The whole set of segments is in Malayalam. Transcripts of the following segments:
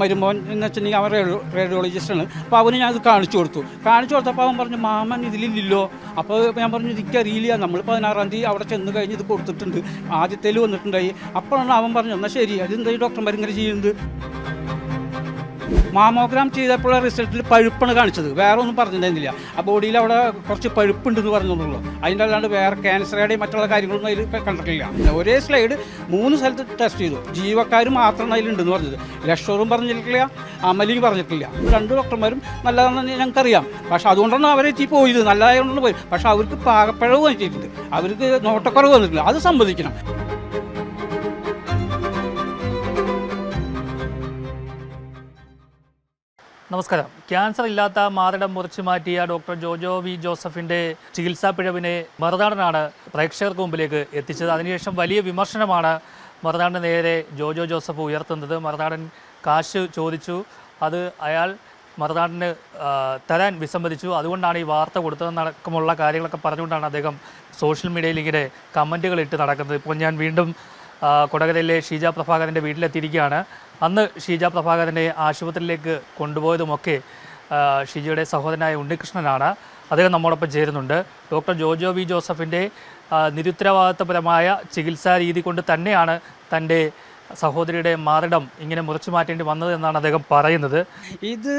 മരുമോൻ എന്ന് വെച്ചിട്ടുണ്ടെങ്കിൽ അവൻ റേഡിയോ റേഡിയോളജിസ്റ്റാണ് അപ്പോൾ അവന് ഞാൻ ഇത് കാണിച്ചു കൊടുത്തു. കാണിച്ചു കൊടുത്തപ്പോൾ അവൻ പറഞ്ഞു മാമൻ ഇതിലില്ലല്ലോ. അപ്പോൾ ഞാൻ പറഞ്ഞു എനിക്കറിയില്ല നമ്മൾ പതിനാറാം തീയതി അവിടെ ചെന്ന് കഴിഞ്ഞ് ഇത് കൊടുത്തിട്ടുണ്ട്. ആദ്യത്തേൽ വന്നിട്ടുണ്ടായി. അപ്പോഴാണ് അവൻ പറഞ്ഞു എന്നാൽ ശരി. അതെന്താ ഈ ഡോക്ടർമാർ ഇങ്ങനെ ചെയ്യുന്നത്? മാമോഗ്രാം ചെയ്തപ്പോഴുള്ള റിസൾട്ടിൽ പഴുപ്പാണ് കാണിച്ചത്. വേറെ ഒന്നും പറഞ്ഞിട്ടുണ്ടായിരുന്നില്ല. ആ ബോഡിയിൽ അവിടെ കുറച്ച് പഴുപ്പുണ്ടെന്ന് പറഞ്ഞുള്ളൂ അതിന്റെ അല്ലാണ്ട് വേറെ ക്യാൻസറുടെയും മറ്റുള്ള കാര്യങ്ങളൊന്നും അതിൽ കണ്ടിട്ടില്ല. ഒരേ സ്ലൈഡ് മൂന്ന് സ്ഥലത്ത് ടെസ്റ്റ് ചെയ്തു. ജീവക്കാർ മാത്രം അതിലുണ്ടെന്ന് പറഞ്ഞത്. ലക്ഷോറും പറഞ്ഞിട്ടില്ല അമലിയും പറഞ്ഞിട്ടില്ല. രണ്ട് ഡോക്ടർമാരും നല്ലതാണെന്ന് ഞങ്ങൾക്കറിയാം. പക്ഷെ അതുകൊണ്ടാണ് അവരെ എത്തി പോയത്. നല്ലതായതുകൊണ്ടാണ് പോയത്. പക്ഷെ അവർക്ക് പാകപ്പിഴവ് വന്നിട്ടുണ്ട്. അവർക്ക് നോട്ടക്കുറവ് വന്നിട്ടില്ല. അത് സമ്മതിക്കണം. നമസ്കാരം. ക്യാൻസർ ഇല്ലാത്ത മാറിടം മുറിച്ചു മാറ്റിയ ഡോക്ടർ ജോജോ വി ജോസഫിന്റെ ചികിത്സാ പിഴവിനെ മറുനാടനാണ് പ്രേക്ഷകർക്ക് മുമ്പിലേക്ക് എത്തിച്ചത്. അതിനുശേഷം വലിയ വിമർശനമാണ് മറുനാടിന് നേരെ ജോജോ ജോസഫ് ഉയർത്തുന്നത്. മറുനാടൻ കാശ് ചോദിച്ചു. അത് അയാൾ മറുനാടിന് തരാൻ വിസമ്മതിച്ചു. അതുകൊണ്ടാണ് ഈ വാർത്ത കൊടുത്തതെന്നടക്കമുള്ള കാര്യങ്ങളൊക്കെ പറഞ്ഞുകൊണ്ടാണ് അദ്ദേഹം സോഷ്യൽ മീഡിയയിൽ ഇങ്ങനെ കമന്റുകൾ ഇട്ട് നടക്കുന്നത്. ഇപ്പോൾ ഞാൻ വീണ്ടും കൊടകരയിലെ ഷീജ പ്രഭാകരന്റെ വീട്ടിലെത്തിയിരിക്കുകയാണ്. അന്ന് ഷീജ പ്രഭാകരനെ ആശുപത്രിയിലേക്ക് കൊണ്ടുപോയതുമൊക്കെ ഷീജയുടെ സഹോദരനായ ഉണ്ണികൃഷ്ണനാണ്. അദ്ദേഹം നമ്മോടൊപ്പം ചേരുന്നുണ്ട്. ഡോക്ടർ ജോജോ വി ജോസഫിന്റെ നിരുത്തരവാദിത്വപരമായ ചികിത്സാ രീതി കൊണ്ട് തന്നെയാണ് തന്റെ സഹോദരിയുടെ മാറിടം ഇങ്ങനെ മുറിച്ചു മാറ്റേണ്ടി വന്നത് എന്നാണ് അദ്ദേഹം പറയുന്നത്. ഇത്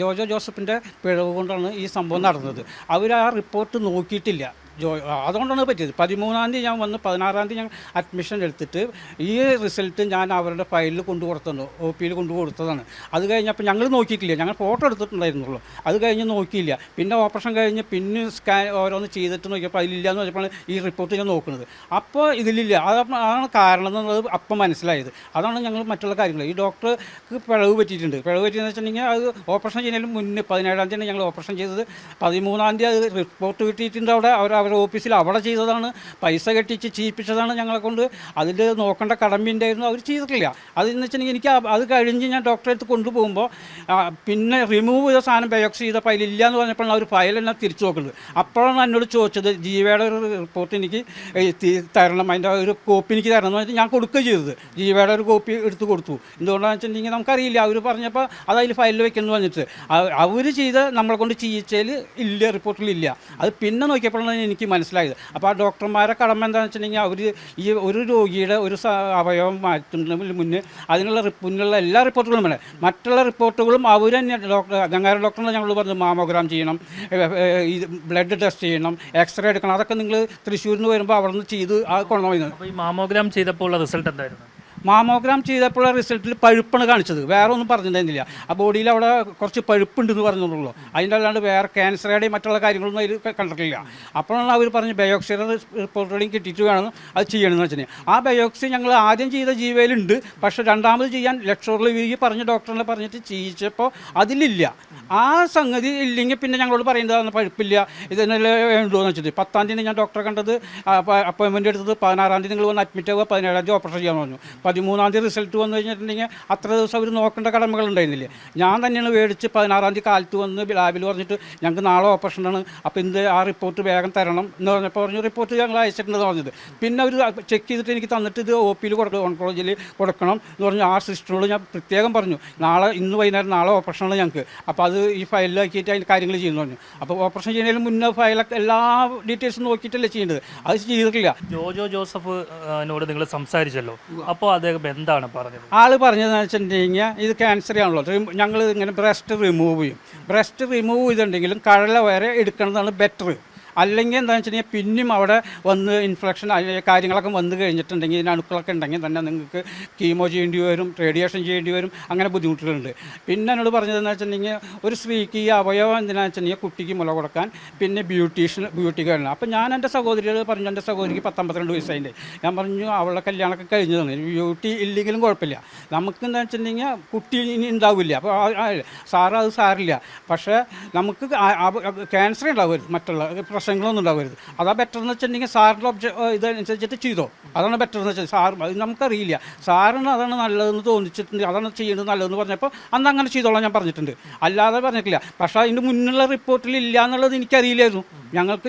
ജോജോ ജോസഫിന്റെ പിഴവ് കൊണ്ടാണ് ഈ സംഭവം നടന്നത്. അവർ ആ റിപ്പോർട്ട് നോക്കിയിട്ടില്ല. ജോ അതുകൊണ്ടാണ് പറ്റിയത്. പതിമൂന്നാം തീയതി ഞാൻ വന്ന് പതിനാറാം തീയതി ഞാൻ അഡ്മിഷൻ എടുത്തിട്ട് ഈ റിസൾട്ട് ഞാൻ അവരുടെ ഫയലിൽ കൊണ്ടു കൊടുത്തതാണ് ഒ പിയിൽ കൊണ്ടു കൊടുത്തതാണ്. അത് കഴിഞ്ഞപ്പോൾ ഞങ്ങൾ നോക്കിയിട്ടില്ല. ഞങ്ങൾ ഫോട്ടോ എടുത്തിട്ടുണ്ടായിരുന്നുള്ളൂ. അത് കഴിഞ്ഞ് നോക്കിയില്ല. പിന്നെ ഓപ്പറേഷൻ കഴിഞ്ഞ് പിന്നെ സ്കാൻ ഓരോന്ന് ചെയ്തിട്ട് നോക്കിയപ്പോൾ അതിലില്ല എന്ന് പറഞ്ഞപ്പോൾ ഈ റിപ്പോർട്ട് ഞാൻ നോക്കുന്നത്. അപ്പോൾ ഇതിലില്ല. അതാണ് കാരണം എന്നുള്ളത് അപ്പം മനസ്സിലായത്. അതാണ് ഞങ്ങൾ മറ്റുള്ള കാര്യങ്ങൾ. ഈ ഡോക്ടർക്ക് പിഴവ് പറ്റിയിട്ടുണ്ട്. പിഴവ് പറ്റിയെന്ന് വെച്ചിട്ടുണ്ടെങ്കിൽ അത് ഓപ്പറേഷൻ ചെയ്യുന്നതിന് മുന്നേ പതിനേഴാം തീയതി ഞങ്ങൾ ഓപ്പറേഷൻ ചെയ്തത്. പതിമൂന്നാം തീയതി അത് റിപ്പോർട്ട് കിട്ടിയിട്ടുണ്ട് അവിടെ. അവർ അവരുടെ ഓഫീസിൽ അവിടെ ചെയ്തതാണ് പൈസ കെട്ടിച്ച് ചെയ്യിപ്പിച്ചതാണ് ഞങ്ങളെ കൊണ്ട്. അതിൽ നോക്കേണ്ട കടമ്പിന്റെയായിരുന്നു അവർ ചെയ്തിട്ടില്ല. അതെന്ന് വെച്ചിട്ടുണ്ടെങ്കിൽ എനിക്ക് അത് കഴിഞ്ഞ് ഞാൻ ഡോക്ടറെ അടുത്ത് കൊണ്ടുപോകുമ്പോൾ പിന്നെ റിമൂവ് ചെയ്ത സാധനം ബയോക്സ് ചെയ്ത ഫയൽ ഇല്ല എന്ന് പറഞ്ഞപ്പോഴാണ് അവർ ഫയൽ തിരിച്ചു നോക്കുന്നത്. അപ്പോഴാണ് എന്നോട് ചോദിച്ചത് ജീവയുടെ ഒരു റിപ്പോർട്ട് എനിക്ക് തരണം. അതിന്റെ ഒരു കോപ്പി എനിക്ക് തരണം എന്ന് പറഞ്ഞാൽ ഞാൻ കൊടുക്കുകയും ചെയ്തത്. ജീവയുടെ ഒരു കോപ്പി എടുത്ത് കൊടുത്തു. എന്തുകൊണ്ടാണെന്ന് വെച്ചിട്ടുണ്ടെങ്കിൽ നമുക്കറിയില്ല. അവർ പറഞ്ഞപ്പോൾ അത് അതിൽ ഫയലിൽ വെക്കുന്നു പറഞ്ഞിട്ട്. അവർ ചെയ്ത് നമ്മളെ കൊണ്ട് ചെയ്യിച്ചതിൽ ഇല്ല റിപ്പോർട്ടിലില്ല അത് പിന്നെ നോക്കിയപ്പോഴാണ് എനിക്ക് മനസ്സിലായത്. അപ്പോൾ ആ ഡോക്ടർമാരെ കടമ എന്താണെന്ന് വെച്ചിട്ടുണ്ടെങ്കിൽ അവർ ഈ ഒരു രോഗിയുടെ ഒരു അവയവം മാറ്റുന്നതിന് മുന്നേ അതിനുള്ള മുന്നിലുള്ള എല്ലാ റിപ്പോർട്ടുകളും വേണം. മറ്റുള്ള റിപ്പോർട്ടുകളും അവർ തന്നെ ഡോക്ടർ ഗംഗാര ഡോക്ടറിനെ ഞങ്ങൾ പറഞ്ഞു മാമോഗ്രാം ചെയ്യണം ഇത് ബ്ലഡ് ടെസ്റ്റ് ചെയ്യണം എക്സ്റേ എടുക്കണം അതൊക്കെ നിങ്ങൾ തൃശ്ശൂരിൽ നിന്ന് വരുമ്പോൾ അവിടെ നിന്ന് ചെയ്ത് ആ അപ്പോൾ ഈ മാമോഗ്രാം ചെയ്തപ്പോൾ ഉള്ള റിസൾട്ട് എന്തായിരുന്നു? മാമോഗ്രാം ചെയ്തപ്പോഴുള്ള റിസൾട്ടിൽ പഴുപ്പാണ് കാണിച്ചത്. വേറെ ഒന്നും പറഞ്ഞിട്ടുണ്ടായിരുന്നില്ല. ആ ബോഡിയിൽ അവിടെ കുറച്ച് പഴുപ്പുണ്ടെന്ന് പറഞ്ഞുള്ളൂ അതിന്റെ അല്ലാണ്ട് വേറെ ക്യാൻസറുടെയും മറ്റുള്ള കാര്യങ്ങളൊന്നും അതിൽ കണ്ടിട്ടില്ല. അപ്പോഴാണ് അവർ പറഞ്ഞ് ബയോക്സിയുടെ റിപ്പോർട്ടുകളും കിട്ടിയിട്ട് വേണം അത് ചെയ്യണമെന്ന് വെച്ചിട്ടുണ്ടെങ്കിൽ ആ ബയോക്സി ഞങ്ങൾ ആദ്യം ചെയ്ത ജീവയിലുണ്ട്. പക്ഷേ രണ്ടാമത് ചെയ്യാൻ ലക്ഷറിൽ വീകി പറഞ്ഞ ഡോക്ടറിനെ പറഞ്ഞിട്ട് ചെയ്യിച്ചപ്പോൾ അതിലില്ല. ആ സംഗതി ഇല്ലെങ്കിൽ പിന്നെ ഞങ്ങളോട് പറയേണ്ടതാണ് പഴുപ്പില്ല. ഇതിനല്ലേ വേണ്ടുമെന്ന് വെച്ചിട്ട്. പത്താം തീയതി ഞാൻ ഡോക്ടറെ കണ്ടത് അപ്പോയിൻമെന്റ് എടുത്തത് പതിനാറാം തീയതി നിങ്ങൾ വന്ന് അഡ്മിറ്റ് ആവുക പതിനേഴാം തീയതി ഓപ്പറേഷൻ ചെയ്യാൻ പറഞ്ഞു. പതിമൂന്നാം തീയതി റിസൾട്ട് വന്നു കഴിഞ്ഞിട്ടുണ്ടെങ്കിൽ അത്ര ദിവസം അവർ നോക്കേണ്ട കടമകൾ ഉണ്ടായിരുന്നില്ല ഞാൻ തന്നെയാണ് മേടിച്ച് പതിനാറാം തീയതി കാലത്ത് വന്ന് ലാബിൽ പറഞ്ഞിട്ട് ഞങ്ങൾക്ക് നാളെ ഓപ്പറേഷനാണ് അപ്പോൾ എന്ത് ആ റിപ്പോർട്ട് വേഗം തരണം എന്ന് പറഞ്ഞപ്പോൾ പറഞ്ഞു റിപ്പോർട്ട് ഞങ്ങൾ അയച്ചിട്ടുണ്ടെന്ന് പറഞ്ഞത്. പിന്നെ അവർ ചെക്ക് ചെയ്തിട്ട് എനിക്ക് തന്നിട്ട് ഇത് ഒ പിയിൽ കൊടുക്കണം ഓൺകോളജിയിൽ കൊടുക്കണം എന്ന് പറഞ്ഞു ആ സിസ്റ്ററോട് ഞാൻ പ്രത്യേകം പറഞ്ഞു നാളെ ഇന്ന് വൈകുന്നേരം നാളെ ഓപ്പറേഷനാണ് ഞങ്ങൾക്ക്. അപ്പോൾ അത് ഈ ഫയലിലാക്കിയിട്ട് അതിന്റെ കാര്യങ്ങൾ ചെയ്യുന്നു പറഞ്ഞു. അപ്പോൾ ഓപ്പറേഷൻ ചെയ്യുന്നതിന് മുന്നേ ഫയലൊക്കെ എല്ലാ ഡീറ്റെയിൽസും നോക്കിയിട്ടല്ലേ ചെയ്യേണ്ടത്? അത് ചെയ്തിട്ടില്ല. ജോജോ ജോസഫ് ആ, നിങ്ങൾ സംസാരിച്ചല്ലോ. അപ്പോൾ അദ്ദേഹം എന്താണ് പറഞ്ഞത്? ആൾ പറഞ്ഞതെന്ന് വെച്ചിട്ടുണ്ടെങ്കിൽ ഇത് ക്യാൻസർ ആണല്ലോ. ഞങ്ങൾ ഇങ്ങനെ ബ്രസ്റ്റ് റിമൂവ് ചെയ്യും. ബ്രസ്റ്റ് റിമൂവ് ചെയ്തിട്ടുണ്ടെങ്കിലും കഴല വരെ എടുക്കുന്നതാണ് ബെറ്റർ അല്ലെങ്കിൽ എന്താണെന്ന് വെച്ചിട്ടുണ്ടെങ്കിൽ പിന്നെയും അവിടെ വന്ന് ഇൻഫെക്ഷൻ കാര്യങ്ങളൊക്കെ വന്നു കഴിഞ്ഞിട്ടുണ്ടെങ്കിൽ ഇതിന് അണുക്കളൊക്കെ ഉണ്ടെങ്കിൽ തന്നെ നിങ്ങൾക്ക് കീമോ ചെയ്യേണ്ടി വരും റേഡിയേഷൻ ചെയ്യേണ്ടി വരും അങ്ങനെ ബുദ്ധിമുട്ടുകളുണ്ട്. പിന്നെ എന്നോട് പറഞ്ഞതെന്ന് വെച്ചിട്ടുണ്ടെങ്കിൽ ഒരു സ്ത്രീക്ക് ഈ അവയവം എന്തിനാണെന്ന് വെച്ചിട്ടുണ്ടെങ്കിൽ കുട്ടിക്ക് മുല കൊടുക്കാൻ പിന്നെ ബ്യൂട്ടീഷ്യൻ ബ്യൂട്ടി കാണണം അപ്പോൾ ഞാൻ എന്റെ സഹോദരിയോട് പറഞ്ഞു എന്റെ സഹോദരിക്ക് പത്തൊമ്പത്തിരണ്ട് വയസ്സായിന്റെ ഞാൻ പറഞ്ഞു അവളുടെ കല്യാണമൊക്കെ കഴിഞ്ഞതാണ് ബ്യൂട്ടി ഇല്ലെങ്കിലും കുഴപ്പമില്ല. നമുക്ക് എന്താ വെച്ചിട്ടുണ്ടെങ്കിൽ കുട്ടി ഇനി ഉണ്ടാവില്ല. അപ്പോൾ സാറ് അത് സാറില്ല പക്ഷേ നമുക്ക് ക്യാൻസർ ഉണ്ടാവരുത് മറ്റുള്ള പ്രശ്നങ്ങളൊന്നും ഉണ്ടാവരുത്. അതാ ബെറ്റർ എന്ന് വെച്ചിട്ടുണ്ടെങ്കിൽ സാറിന്റെ ഒബ്ജ ഇതനുസരിച്ചിട്ട് ചെയ്തോ. അതാണ് ബെറ്റർ എന്ന് വെച്ചാൽ സാർ അത് നമുക്കറിയില്ല. സാറിന് അതാണ് നല്ലതെന്ന് തോന്നിച്ചിട്ടുണ്ട്. അതാണ് ചെയ്യേണ്ടത് നല്ലതെന്ന് പറഞ്ഞപ്പോൾ അന്ന് അങ്ങനെ ചെയ്തോളാം ഞാൻ പറഞ്ഞിട്ടുണ്ട്. അല്ലാതെ പറഞ്ഞിട്ടില്ല. പക്ഷേ അതിന്റെ മുന്നുള്ള റിപ്പോർട്ടിൽ ഇല്ല എന്നുള്ളത് എനിക്കറിയില്ലായിരുന്നു. ഞങ്ങൾക്ക്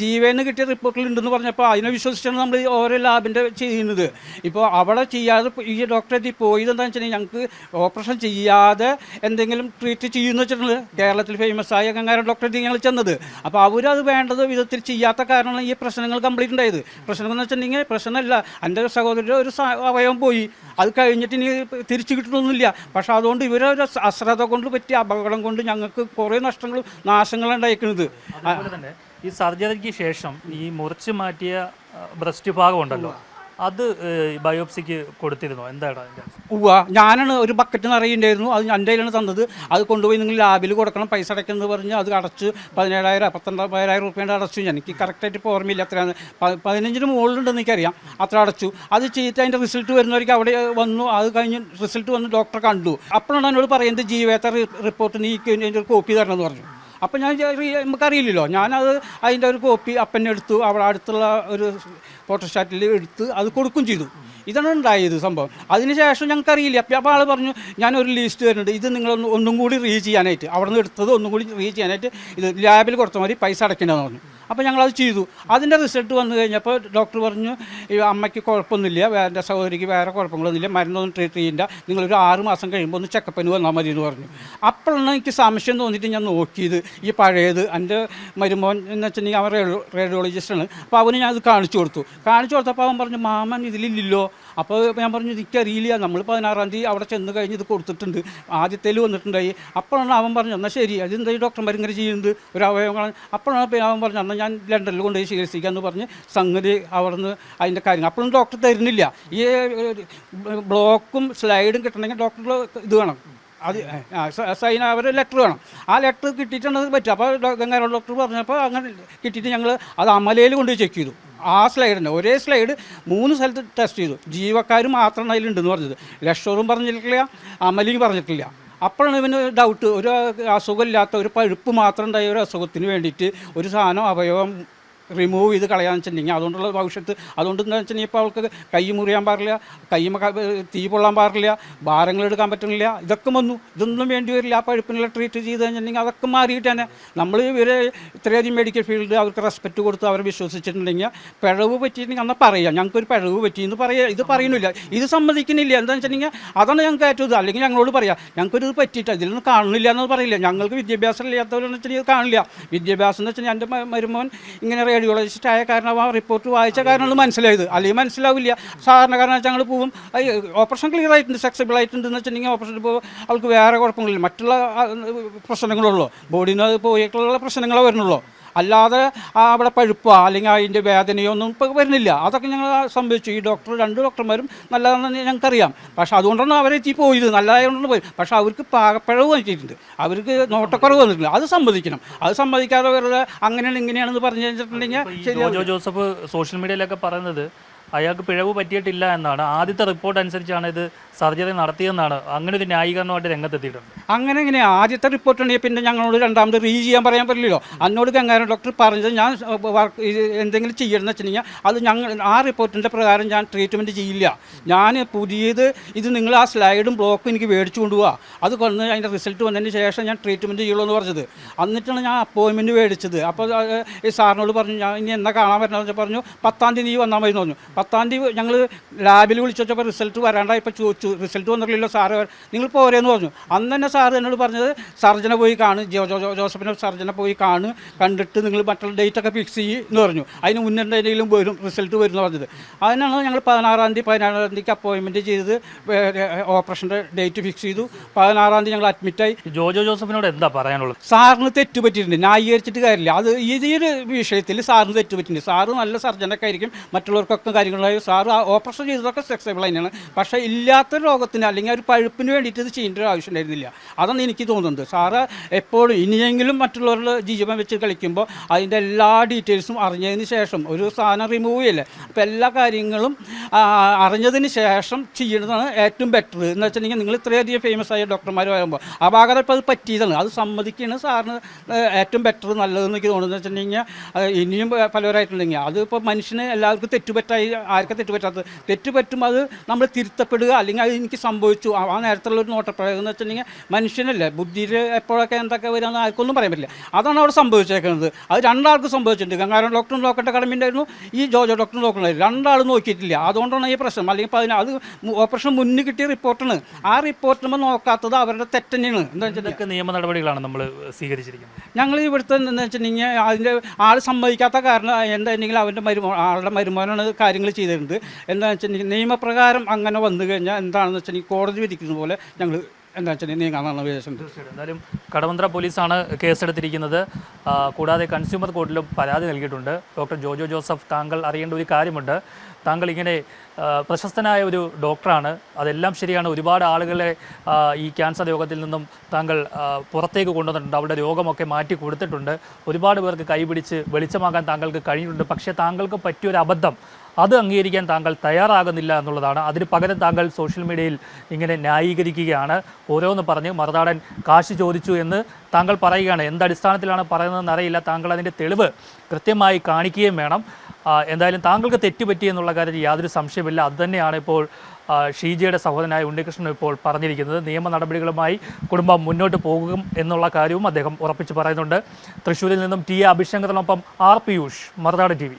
ജീവന് കിട്ടിയ റിപ്പോർട്ടിൽ ഉണ്ടെന്ന് പറഞ്ഞപ്പോൾ അതിനെ വിശ്വസിച്ചാണ് നമ്മൾ ഓരോ ലാബിന്റെ ചെയ്യുന്നത്. ഇപ്പോൾ അവിടെ ചെയ്യാതെ ഈ ഡോക്ടറെ എത്തി പോയത് എന്താണെന്ന് ഞങ്ങൾക്ക് ഓപ്പറേഷൻ ചെയ്യാതെ എന്തെങ്കിലും ട്രീറ്റ് ചെയ്യുമെന്ന് വെച്ചിട്ടുണ്ട് കേരളത്തിൽ ഫേമസ് ആയ ഗംഗാരം ഡോക്ടറെ ഞങ്ങൾ ചെന്നത്. അപ്പോൾ അവരത് വേണ്ടത് വിധത്തിൽ ചെയ്യാത്ത കാരണമാണ് ഈ പ്രശ്നങ്ങൾ കംപ്ലീറ്റ് ഉണ്ടായത്. പ്രശ്നം എന്ന് വെച്ചിട്ടുണ്ടെങ്കിൽ പ്രശ്നമല്ല. എന്റെ സഹോദരന്റെ ഒരു അവയവം പോയി. അത് കഴിഞ്ഞിട്ട് ഇനി തിരിച്ചു കിട്ടണമെന്നില്ല പക്ഷേ അതുകൊണ്ട് ഇവരൊരു അശ്രദ്ധ കൊണ്ട് പറ്റിയ അപകടം കൊണ്ട് ഞങ്ങൾക്ക് കുറേ നഷ്ടങ്ങളും നാശങ്ങളും ഉണ്ടായിരിക്കുന്നത് ഈ സർജറിക്ക് ശേഷം ഈ മുറിച്ച് മാറ്റിയ ബ്രസ്റ്റ് ഭാഗം ഉണ്ടല്ലോ അത് ബയോപ്സിക്ക് കൊടുത്തിരുന്നു? എന്താണ് ഉവ്വ. ഞാനാണ് ഒരു ബക്കറ്റ് നിറയുണ്ടായിരുന്നു അത് എന്റെ കയ്യിലാണ് തന്നത്. അത് കൊണ്ടുപോയി നിങ്ങൾ ലാബിൽ കൊടുക്കണം. പൈസ അടയ്ക്കുന്നത് പറഞ്ഞ് അത് അടച്ച് പതിനേഴായിരം പത്തൊമ്പതിനായിരം റുപ്യേന്റെ അടച്ചു. ഞാൻ എനിക്ക് കറക്റ്റായിട്ട് ഇപ്പോൾ ഓർമ്മയില്ല എത്രയാണ്. പ- പതിനഞ്ചിന് മുകളിലുണ്ടെന്ന് എനിക്കറിയാം. അത്ര അടച്ചു. അത് ചെയ്തിട്ട് അതിന്റെ റിസൾട്ട് വരുന്നവർക്ക് അവിടെ വന്നു. അത് കഴിഞ്ഞ് റിസൾട്ട് വന്ന് ഡോക്ടറെ കണ്ടു. അപ്പോഴാണ് എന്നോട് പറയുന്നത് ജീവേത്ത റിപ്പോർട്ട് നീ ഒരു കോപ്പി തരണമെന്ന് പറഞ്ഞു. അപ്പം ഞാൻ നമുക്കറിയില്ലല്ലോ. ഞാനത് അതിന്റെ ഒരു കോപ്പി അപ്പനെ എടുത്തു അവിടെ അടുത്തുള്ള ഒരു ഫോട്ടോസ്റ്റാറ്റിൽ എടുത്ത് അത് കൊടുക്കും ചെയ്തു. ഇതാണ് ഉണ്ടായത് സംഭവം. അതിനുശേഷം ഞങ്ങൾക്കറിയില്ല. അപ്പം അപ്പോൾ ആൾ പറഞ്ഞു ഞാനൊരു ലിസ്റ്റ് തരുന്നുണ്ട്. ഇത് നിങ്ങളൊന്ന് ഒന്നും കൂടി റീ ചെയ്യാനായിട്ട്. അവിടെ നിന്ന് എടുത്തത് ഒന്നും കൂടി റീ ചെയ്യാനായിട്ട് ഇത് ലാബിൽ കൊടുത്താൽ മതി പൈസ അടയ്ക്കേണ്ടതെന്ന് പറഞ്ഞു. അപ്പോൾ ഞങ്ങൾ അത് ചെയ്തു. അതിന്റെ റിസൾട്ട് വന്നു കഴിഞ്ഞപ്പോൾ ഡോക്ടർ പറഞ്ഞു ഈ അമ്മയ്ക്ക് കുഴപ്പമൊന്നുമില്ല. എന്റെ സഹോദരിക്ക് വേറെ കുഴപ്പങ്ങളൊന്നുമില്ല. മരുന്നൊന്നും ട്രീറ്റ് ചെയ്യണ്ട. നിങ്ങളൊരു ആറ് മാസം കഴിയുമ്പോൾ ഒന്ന് ചെക്കപ്പിന് വന്നാൽ മതി എന്ന് പറഞ്ഞു. അപ്പോഴാണ് എനിക്ക് സംശയം തോന്നിയിട്ട് ഞാൻ നോക്കിയത്. ഈ പഴയത് എന്റെ മരുമോൻ എന്ന് വെച്ചിട്ടുണ്ടെങ്കിൽ അവൻ റേഡിയോ റേഡിയോളജിസ്റ്റാണ് അപ്പോൾ അവന് ഞാൻ അത് കാണിച്ചു കൊടുത്തു. കാണിച്ചു കൊടുത്തപ്പോൾ അവൻ പറഞ്ഞു മാമൻ ഇതിലില്ലല്ലോ. അപ്പോൾ ഞാൻ പറഞ്ഞു എനിക്കറിയില്ല. നമ്മൾ പതിനാറാം തീയതി അവിടെ ചെന്ന് കഴിഞ്ഞ് ഇത് കൊടുത്തിട്ടുണ്ട്. ആദ്യത്തേൽ വന്നിട്ടുണ്ടായി. അപ്പോഴാണ് അവൻ പറഞ്ഞു എന്നാൽ ശരി. അതെന്താ ഈ ഡോക്ടർമാർ ഇങ്ങനെ ചെയ്യുന്നത്? ഒരു അവയവങ്ങൾ അപ്പോഴാണ് അവൻ പറഞ്ഞു എന്നാൽ ഞാൻ ലണ്ടനിൽ കൊണ്ടുപോയി ചികിത്സിക്കാമെന്ന് പറഞ്ഞ് സംഗതി അവിടുന്ന് അതിന്റെ കാര്യങ്ങൾ. അപ്പോഴും ഡോക്ടർ തരുന്നില്ല. ഈ ബ്ലോക്കും സ്ലൈഡും കിട്ടണമെങ്കിൽ ഡോക്ടർ ഇത് വേണം. അത് സൈൻ അവർ ലെറ്റർ വേണം. ആ ലെറ്റർ കിട്ടിയിട്ടാണ് അത് പറ്റുക. അപ്പോൾ ഗംഗാരോ ഡോക്ടർ പറഞ്ഞപ്പോൾ അങ്ങനെ കിട്ടിയിട്ട് ഞങ്ങൾ അത് അമലയിൽ കൊണ്ടുപോയി ചെക്ക് ചെയ്തു. ആ സ്ലൈഡിന്റെ ഒരേ സ്ലൈഡ് മൂന്ന് സ്ഥലത്ത് ടെസ്റ്റ് ചെയ്തു. ജീവക്കാർ മാത്രമാണ് അതിലുണ്ടെന്ന് പറഞ്ഞത്. ലക്ഷറും പറഞ്ഞിട്ടില്ല അമലിയും പറഞ്ഞിട്ടില്ല. അപ്പോഴാണ് ഇവന് ഡൗട്ട് ഒരു അസുഖമില്ലാത്ത ഒരു പഴുപ്പ് മാത്രം ഉണ്ടായ ഒരു അസുഖത്തിന് വേണ്ടിയിട്ട് ഒരു സാധനം അവയവം റിമൂവ് ചെയ്ത് കളയാന്ന് വെച്ചിട്ടുണ്ടെങ്കിൽ അതുകൊണ്ടുള്ള ഭവിഷ്യത്ത്. അതുകൊണ്ട് എന്താ വെച്ചിട്ടുണ്ടെങ്കിൽ ഇപ്പോൾ അവൾക്ക് കൈ മുറിയാൻ പാടില്ല കൈ തീ പൊള്ളാൻ പാടില്ല ഭാരങ്ങൾ എടുക്കാൻ പറ്റുന്നില്ല ഇതൊക്കെ വന്നു. ഇതൊന്നും വേണ്ടി വരില്ല. ആ പഴുപ്പിനുള്ള ട്രീറ്റ് ചെയ്ത് കഴിഞ്ഞിട്ടുണ്ടെങ്കിൽ അതൊക്കെ മാറിയിട്ട് തന്നെ നമ്മൾ ഇവരെ ഇത്രയധികം മെഡിക്കൽ ഫീൽഡ് അവർക്ക് റെസ്പെക്റ്റ് കൊടുത്ത് അവരെ വിശ്വസിച്ചിട്ടുണ്ടെങ്കിൽ പിഴവ് പറ്റിയിട്ടുണ്ടെങ്കിൽ അന്ന് പറയാം. ഞങ്ങൾക്കൊരു പിഴവ് പറ്റി എന്ന് പറയുക ഇത് പറയുന്നില്ല. ഇത് സമ്മതിക്കുന്നില്ല. എന്താണെന്ന് വെച്ചിട്ടുണ്ടെങ്കിൽ അതാണ് ഞങ്ങൾക്ക് ഏറ്റവും അല്ലെങ്കിൽ ഞങ്ങളോട് പറയാം ഞങ്ങൾക്കൊരു ഇത് പറ്റിയിട്ട് നിന്ന് കാണുന്നില്ല എന്ന് പറയില്ല. ഞങ്ങൾക്ക് വിദ്യാഭ്യാസം ഇല്ലാത്തവരെന്ന് വെച്ചിട്ടുണ്ടെങ്കിൽ കാണില്ല വിദ്യാഭ്യാസം എന്ന് വെച്ചാൽ എന്റെ മരുമോൻ ഇങ്ങനെ റേഡിയോളജിസ്റ്റ് ആയ കാരണം ആ റിപ്പോർട്ട് വായിച്ച കാരണമാണ് മനസ്സിലായത്. അല്ലെങ്കിൽ മനസ്സിലാവില്ല. സാധാരണ വെച്ചാൽ ഞങ്ങൾ പോകും ഓപ്പറേഷൻ ക്ലിയർ ആയിട്ടുണ്ട് സെക്സിബിൾ ആയിട്ടുണ്ട് എന്ന് വെച്ചിട്ടുണ്ടെങ്കിൽ ഓപ്പറേഷൻ പോകുമ്പോൾ അവൾക്ക് വേറെ കുഴപ്പങ്ങളില്ല മറ്റുള്ള പ്രശ്നങ്ങളുള്ളൂ. ബോഡിന് അത് പോയിട്ടുള്ള പ്രശ്നങ്ങളെ വരുന്നുള്ളൂ. അല്ലാതെ അവിടെ പഴുപ്പോ അല്ലെങ്കിൽ അതിന്റെ വേദനയോ ഒന്നും ഇപ്പോൾ വരുന്നില്ല. അതൊക്കെ ഞങ്ങൾ സംഭവിച്ചു. ഈ ഡോക്ടർ രണ്ട് ഡോക്ടർമാരും നല്ലതാണെന്ന് ഞങ്ങൾക്കറിയാം. പക്ഷേ അതുകൊണ്ടാണ് അവരെ എത്തി പോയത്. നല്ലതായതുകൊണ്ടാണ് പോയി പക്ഷേ അവർക്ക് പാകപ്പിഴവ് വന്നിട്ടുണ്ട്. അവർക്ക് നോട്ടക്കുറവ് വന്നിട്ടുണ്ട്. അത് സമ്മതിക്കണം. അത് സമ്മതിക്കാതെ വെറുതെ അങ്ങനെയാണ് ഇങ്ങനെയാണെന്ന് പറഞ്ഞു കഴിഞ്ഞിട്ടുണ്ടെങ്കിൽ ജോസഫ് സോഷ്യൽ മീഡിയയിലൊക്കെ പറയുന്നത് അയാൾക്ക് പിഴവ് പറ്റിയിട്ടില്ല എന്നാണ്. ആദ്യത്തെ റിപ്പോർട്ട് അനുസരിച്ചാണ് ഇത് സർജറി നടത്തിയെന്നാണ്. അങ്ങനെ ഒരു ന്യായീകരണമായിട്ട് രംഗത്തെത്തിയിട്ടുണ്ട്. അങ്ങനെ ഇങ്ങനെ ആദ്യത്തെ റിപ്പോർട്ട് ഉണ്ടെങ്കിൽ പിന്നെ ഞങ്ങളോട് രണ്ടാമത് റീ ചെയ്യാൻ പറയാൻ പറ്റില്ലല്ലോ. അന്നോട് ഗംഗാരൻ ഡോക്ടർ പറഞ്ഞത് ഞാൻ വർക്ക് എന്തെങ്കിലും ചെയ്യണമെന്ന് വെച്ചിട്ടുണ്ടെങ്കിൽ അത് ഞങ്ങൾ ആ റിപ്പോർട്ടിന്റെ പ്രകാരം ഞാൻ ട്രീറ്റ്മെന്റ് ചെയ്യില്ല. ഞാൻ പുതിയത് ഇത് നിങ്ങൾ ആ സ്ലൈഡും ബ്ലോക്കും എനിക്ക് മേടിച്ചു കൊണ്ടുപോകുക അത് കൊണ്ട് അതിന്റെ റിസൾട്ട് വന്നതിന് ശേഷം ഞാൻ ട്രീറ്റ്മെന്റ് ചെയ്യുള്ളൂ എന്ന് പറഞ്ഞത്. എന്നിട്ടാണ് ഞാൻ അപ്പോയിൻമെന്റ് മേടിച്ചത്. അപ്പോൾ സാറിനോട് പറഞ്ഞു ഞാൻ ഇനി എന്നാ കാണാൻ പറ്റണമെന്ന് പറഞ്ഞു പത്താം തീയതി വന്നാൽ മതി എന്ന് പറഞ്ഞു. പത്താം തീയതി ഞങ്ങൾ ലാബിൽ വിളിച്ചപ്പോൾ റിസൾട്ട് വരാണ്ടായപ്പോൾ ചോദിച്ചു റിസൾട്ട് വന്നിട്ടില്ലല്ലോ സാറ്. നിങ്ങൾ പോരെന്ന് പറഞ്ഞു. അന്ന് തന്നെ സാറ് എന്നോട് പറഞ്ഞത് സർജനെ പോയി കാണും ജോ ജോ- ജോസഫിനെ സർജനെ പോയി കാണും കണ്ടിട്ട് നിങ്ങൾ മറ്റുള്ള ഡേറ്റ് ഒക്കെ ഫിക്സ് ചെയ്യും എന്ന് പറഞ്ഞു. അതിന് മുന്നേണ്ടെങ്കിലും വരും റിസൾട്ട് വരും എന്ന് പറഞ്ഞത്. അതിനാണ് ഞങ്ങൾ പതിനാറാം തീയതി പതിനാറാം തീയതിക്ക് അപ്പോയിൻമെന്റ് ചെയ്ത് ഓപ്പറേഷന്റെ ഡേറ്റ് ഫിക്സ് ചെയ്തു. പതിനാറാം തീയതി ഞങ്ങൾ അഡ്മിറ്റായി ജോജോ ജോസഫിനോട് എന്താ പറയാനുള്ളത്? സാറിന് തെറ്റ് പറ്റിയിട്ടുണ്ട്. ന്യായീകരിച്ചിട്ട് കാര്യമില്ല. അത് ഈ ഒരു വിഷയത്തിൽ സാറിന് തെറ്റ് പറ്റിയിട്ടുണ്ട്. സാറ് നല്ല സർജനൊക്കെ ആയിരിക്കും മറ്റുള്ളവർക്കൊക്കെ കാര്യങ്ങളായി സാറ് ആ ഓപ്പറേഷൻ ചെയ്തതൊക്കെ സക്സസ്ഫുൾ തന്നെയാണ്. പക്ഷേ ഇല്ലാത്ത രോഗത്തിന് അല്ലെങ്കിൽ ഒരു പഴുപ്പിന് വേണ്ടിയിട്ട് ഇത് ചെയ്യേണ്ട ഒരു ആവശ്യം ഉണ്ടായിരുന്നില്ല. അതാണ് എനിക്ക് തോന്നുന്നത്. സാറ് എപ്പോഴും ഇനിയെങ്കിലും മറ്റുള്ളവരുടെ ജീവൻ വെച്ച് കളിക്കുമ്പോൾ അതിന്റെ എല്ലാ ഡീറ്റെയിൽസും അറിഞ്ഞതിന് ശേഷം ഒരു സാധനം റിമൂവ് ചെയ്യല്ലേ? അപ്പോൾ എല്ലാ കാര്യങ്ങളും അറിഞ്ഞതിന് ശേഷം ചെയ്യുന്നതാണ് ഏറ്റവും ബെറ്റർ എന്ന് വെച്ചിട്ടുണ്ടെങ്കിൽ നിങ്ങൾ ഇത്രയധികം ഫേമസ് ആയ ഡോക്ടർമാർ വരുമ്പോൾ ആ ഭാഗത്ത് ഇപ്പോൾ അത് പറ്റിയതാണ്. അത് സമ്മതിക്കുകയാണ് സാറിന് ഏറ്റവും ബെറ്റർ നല്ലതെന്ന് എനിക്ക് തോന്നുന്നത്. വെച്ചിട്ടുണ്ടെങ്കിൽ ഇനിയും പലവരായിട്ടുണ്ടെങ്കിൽ. അതിപ്പോൾ മനുഷ്യന് എല്ലാവർക്കും തെറ്റുപറ്റായി ആർക്കും തെറ്റ് പറ്റാത്തത്. തെറ്റ് പറ്റും അത് നമ്മൾ തിരുത്തപ്പെടുക അല്ലെങ്കിൽ അത് എനിക്ക് സംഭവിച്ചു. ആ നേരത്തുള്ള ഒരു നോട്ടപ്രയോഗം എന്ന് വെച്ചിട്ടുണ്ടെങ്കിൽ മനുഷ്യനല്ലേ ബുദ്ധിയിൽ എപ്പോഴൊക്കെ എന്തൊക്കെ വരാമെന്ന് ആർക്കൊന്നും പറയാൻ പറ്റില്ല. അതാണ് അവിടെ സംഭവിച്ചേക്കുന്നത്. അത് രണ്ടാൾക്കും സംഭവിച്ചിട്ടുണ്ട്. കാരണം ഡോക്ടർ നോക്കേണ്ട കടമയുണ്ടായിരുന്നു ഈ ജോജോ ഡോക്ടർ നോക്കണമായിരുന്നു. രണ്ടാൾ നോക്കിയിട്ടില്ല. അതുകൊണ്ടാണ് ഈ പ്രശ്നം. അല്ലെങ്കിൽ ഇപ്പോൾ അതിന് അത് ഓപ്പറേഷൻ മുന്നിൽ കിട്ടിയ റിപ്പോർട്ടാണ്. ആ റിപ്പോർട്ട് നമ്മൾ നോക്കാത്തത് അവരുടെ തെറ്റന്നെയാണ്. എന്താ വെച്ചാൽ ഇതൊക്കെ നിയമ നടപടികളാണ് നമ്മൾ സ്വീകരിച്ചിരിക്കുന്നത്. ഞങ്ങൾ ഇവിടുത്തെ എന്താ വെച്ചിട്ടുണ്ടെങ്കിൽ അതിന്റെ ആൾ സമ്മതിക്കാത്ത കാരണം എന്താ അവന്റെ മരുമോ ആളുടെ മരുമാനാണ് കാര്യങ്ങൾ ചെയ്തിട്ടുണ്ട്. എന്താണെന്ന് വെച്ചിട്ടുണ്ടെങ്കിൽ നിയമപ്രകാരം അങ്ങനെ വന്നു കഴിഞ്ഞാൽ എന്താണെന്ന് വെച്ചിട്ടുണ്ടെങ്കിൽ കോടതി വിധിക്കുന്ന പോലെ ഞങ്ങൾ എന്താ വെച്ചാൽ നീങ്ങാന്നാണ് തീർച്ചയായിട്ടും. എന്തായാലും കടവന്ത്ര പോലീസാണ് കേസെടുത്തിരിക്കുന്നത്. കൂടാതെ കൺസ്യൂമർ കോർട്ടിലും പരാതി നൽകിയിട്ടുണ്ട്. ഡോക്ടർ ജോജോ ജോസഫ് താങ്കൾ അറിയേണ്ട ഒരു കാര്യമുണ്ട്. താങ്കൾ ഇങ്ങനെ പ്രശസ്തനായ ഒരു ഡോക്ടറാണ്. അതെല്ലാം ശരിയാണ്. ഒരുപാട് ആളുകളെ ഈ ക്യാൻസർ രോഗത്തിൽ നിന്നും താങ്കൾ പുറത്തേക്ക് കൊണ്ടുവന്നിട്ടുണ്ട്. അവരുടെ രോഗമൊക്കെ മാറ്റി കൊടുത്തിട്ടുണ്ട്. ഒരുപാട് പേർക്ക് കൈപിടിച്ച് വെളിച്ചമാക്കാൻ താങ്കൾക്ക് കഴിഞ്ഞിട്ടുണ്ട്. പക്ഷേ താങ്കൾക്ക് പറ്റിയൊരു അബദ്ധം അത് അംഗീകരിക്കാൻ താങ്കൾ തയ്യാറാകുന്നില്ല എന്നുള്ളതാണ്. അതിന് പകരം താങ്കൾ സോഷ്യൽ മീഡിയയിൽ ഇങ്ങനെ ന്യായീകരിക്കുകയാണ്. ഓരോന്ന് പറഞ്ഞ് മറുനാടൻ കാശ് ചോദിച്ചു എന്ന് താങ്കൾ പറയുകയാണ്. എന്ത് അടിസ്ഥാനത്തിലാണ് പറയുന്നതെന്ന് അറിയില്ല. താങ്കൾ അതിന്റെ തെളിവ് കൃത്യമായി കാണിക്കുകയും വേണം. എന്തായാലും താങ്കൾക്ക് തെറ്റുപറ്റി എന്നുള്ള കാര്യത്തിൽ യാതൊരു സംശയമില്ല അതുതന്നെയാണ് ഇപ്പോൾ ഷീജയുടെ സഹോദരനായ ഉണ്ണികൃഷ്ണൻ ഇപ്പോൾ പറഞ്ഞിരിക്കുന്നത്. നിയമ നടപടികളുമായി കുടുംബം മുന്നോട്ട് പോകും എന്നുള്ള കാര്യവും അദ്ദേഹം ഉറപ്പിച്ചു പറയുന്നുണ്ട്. തൃശ്ശൂരിൽ നിന്നും ടി എ അഭിശങ്കറിനൊപ്പം ആർ പിയൂഷ് മറുനാട് ടി